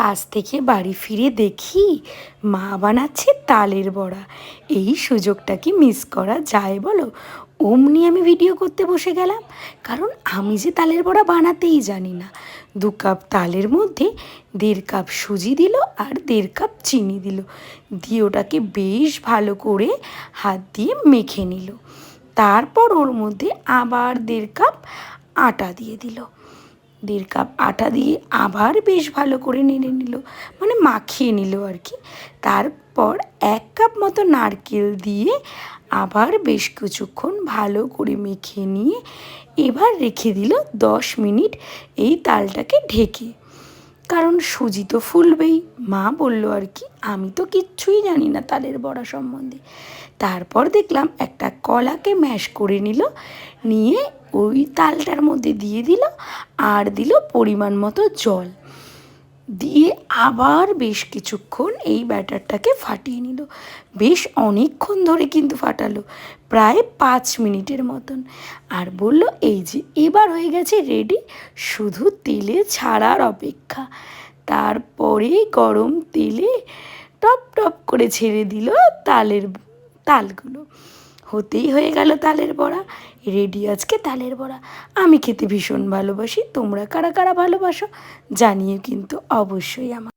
কাজ থেকে বাড়ি ফিরে দেখি মা বানাচ্ছে তালের বড়া। এই সুযোগটা কি মিস করা যায় বলো? অমনি আমি ভিডিও করতে বসে গেলাম। কারণ আমি যে তালের বড়া বানাতেই জানি না। দু কাপ তালের মধ্যে দেড় কাপ সুজি দিল আর দেড় কাপ চিনি দিল। দিয়ে ওটাকে বেশ ভালো করে হাত দিয়ে মেখে নিল। তারপর ওর মধ্যে আবার দেড় কাপ আটা দিয়ে দিল। দেড় কাপ আটা দিয়ে আবার বেশ ভালো করে নেড়ে নিল মানে মাখিয়ে নিল আর কি। তারপর এক কাপ মতো নারকেল দিয়ে আবার বেশ কিছুক্ষণ ভালো করে মেখে নিয়ে এবার রেখে দিল দশ মিনিট এই তালটাকে ঢেকে। কারণ সুজি তো ফুলবেই। মা বলল আর কি, আমি তো কিচ্ছুই জানি না তালের বড়া সম্বন্ধে। তারপর দেখলাম একটা কলাকে ম্যাশ করে নিল, নিয়ে ওই তালটার মধ্যে দিয়ে দিল, আর দিল পরিমাণ মতো জল। দিয়ে আবার বেশ কিছুক্ষণ এই ব্যাটারটাকে ফাটিয়ে নিল। বেশ অনেকক্ষণ ধরে কিন্তু ফাটালো, প্রায় পাঁচ মিনিটের মতন। আর বলল, এই যে, এবার হয়ে গেছে রেডি শুধু তেলে ছাড়ার অপেক্ষা। তারপরে গরম তেলে টপ টপ করে ছেড়ে দিল তালের, তালগুলো। হতেই হয়ে গেল তালের বড়া। রেডি আজকে তালের বড়া। আমি খেতে ভীষণ ভালোবাসি, তোমরা কারা কারা ভালোবাসো জানিয়ে কিন্তু অবশ্যই আমার